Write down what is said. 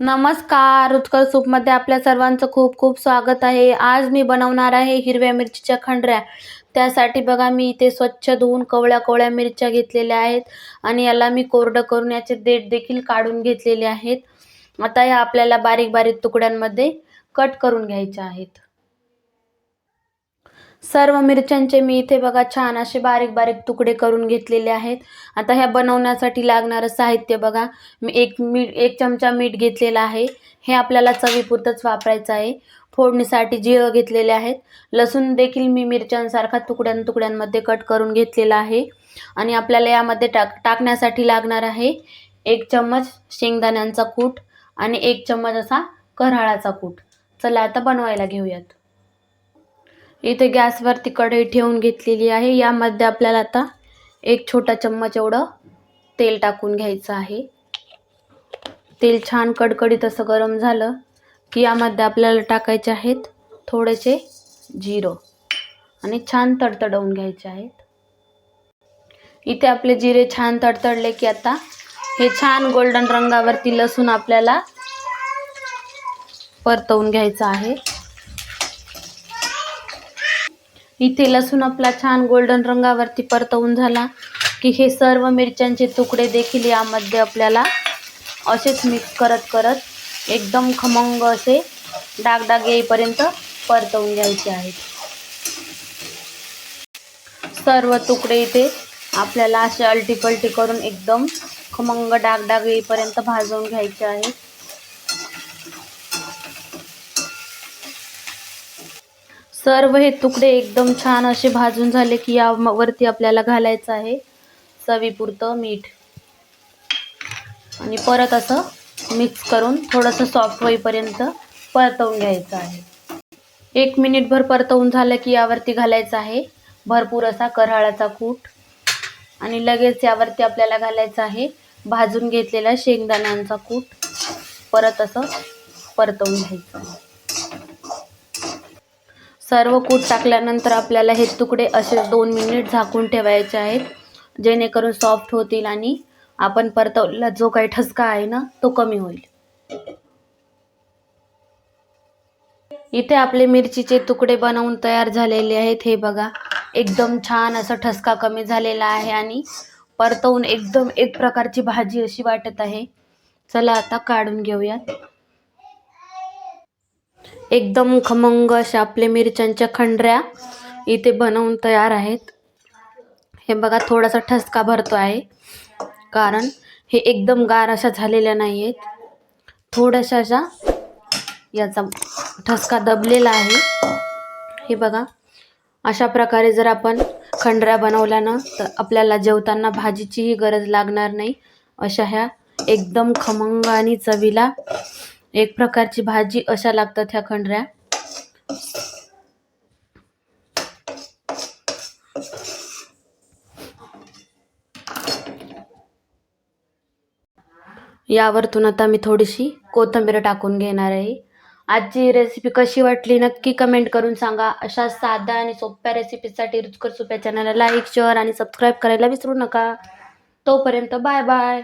नमस्कार रुचकर सूपमध्ये आपल्या सर्वांचं खूप खूप स्वागत आहे. आज मी बनवणार आहे हिरव्या मिरचीच्या खंडऱ्या. त्यासाठी बघा मी इथे स्वच्छ धुवून कवळ्या कवळ्या मिरच्या घेतलेल्या आहेत आणि याला मी कोरडं करून याचे देठ देखील काढून घेतलेले आहेत. आता या आपल्याला बारीक बारीक तुकड्यांमध्ये कट करून घ्यायच्या आहेत. सर्व मिरच्यांचे मी इथे बघा छान असे बारीक बारीक तुकडे करून घेतलेले आहेत. आता ह्या बनवण्यासाठी लागणारं साहित्य बघा. मी एक मीठ एक चमचा मीठ घेतलेलं आहे. हे आपल्याला चवीपुरतंच वापरायचं आहे. फोडणीसाठी जिरं घेतलेले आहेत. लसूण देखील मी मिरच्यांसारखा तुकड्यां तुकड्यांमध्ये कट करून घेतलेला आहे. आणि आपल्याला यामध्ये टाक टाकण्यासाठी लागणार आहे एक चम्मच शेंगदाण्यांचा कूट आणि एक चम्मच असा करहाळाचा कूट. चला आता बनवायला घेऊयात. इथे गॅसवरती कढई ठेवून घेतलेली आहे. यामध्ये आपल्याला आता एक छोटा चम्मच एवढं तेल टाकून घ्यायचं आहे. तेल छान कडकडीत असं गरम झालं की यामध्ये आपल्याला टाकायचे आहेत थोडेसे जिरं आणि छान तडतडवून घ्यायचे आहेत. इथे आपले जिरे छान तडतडले की आता हे छान गोल्डन रंगावरती लसूण आपल्याला परतवून घ्यायचं आहे. इथे लसूण आपला छान गोल्डन रंगावरती परतवून झाला. की हे सर्व मिरच्यांचे तुकडे देखील यामध्ये आपल्याला असेच मिक्स करत करत एकदम खमंग असे डागडाग येईपर्यंत परतवून घ्यायचे आहेत. सर्व तुकडे इथे आपल्याला असे अलटीपलटी करून एकदम खमंग डागडाग येईपर्यंत भाजवून घ्यायचे आहेत. सर्व हे तुकडे एकदम छान असे भाजून झाले की यावरती आपल्याला घालायचं आहे. चवीपुरतं मीठ. आणि परत असं मिक्स करून थोडंसं सॉफ्ट होईपर्यंत परतवून घ्यायचं आहे. एक मिनिटभर परतवून झालं की यावरती घालायचं आहे. भरपूर असा करहाळाचा कूट. आणि लगेच यावरती आपल्याला घालायचं आहे भाजून घेतलेला शेंगदाण्यांचा कूट. परत असं परतवून घ्यायचं आहे. सर्व कूट टाकल्यानंतर आपल्याला हे तुकडे असे दोन मिनिट झाकून ठेवायचे आहेत जेणेकरून सॉफ्ट होतील आणि आपण परतवलेला जो काही ठसका आहे ना तो कमी होईल. इथे आपले मिरचीचे तुकडे बनवून तयार झालेले आहेत. हे बघा एकदम छान असा ठसका कमी झालेला आहे आणि परतवून एकदम एक प्रकारची भाजी अशी वाटत आहे. चला आता काढून घेऊयात. एकदम खमंग अशा आपले मिरच्यांच्या खंडऱ्या इथे बनवून तयार आहेत. हे बघा थोडासा ठसका भरतो आहे. कारण हे एकदम गार अशा झालेल्या नाही आहेत थोड्याशा अशा याचा ठसका दबलेला आहे. हे बघा अशा प्रकारे जर आपण खंडऱ्या बनवल्या ना तर आपल्याला जेवताना भाजीचीही गरज लागणार नाही. अशा ह्या एकदम खमंग आणि चवीला एक प्रकारची भाजी अशा लागतात ह्या खंडऱ्या. यावरतून आता मी थोडीशी कोथिंबीर टाकून घेणार आहे. आजची रेसिपी कशी वाटली नक्की कमेंट करून सांगा. अशा साध्या आणि सोप्या रेसिपीसाठी रुचकर सोप्या चॅनलला लाईक शेअर आणि सबस्क्राईब करायला विसरू नका. तोपर्यंत बाय बाय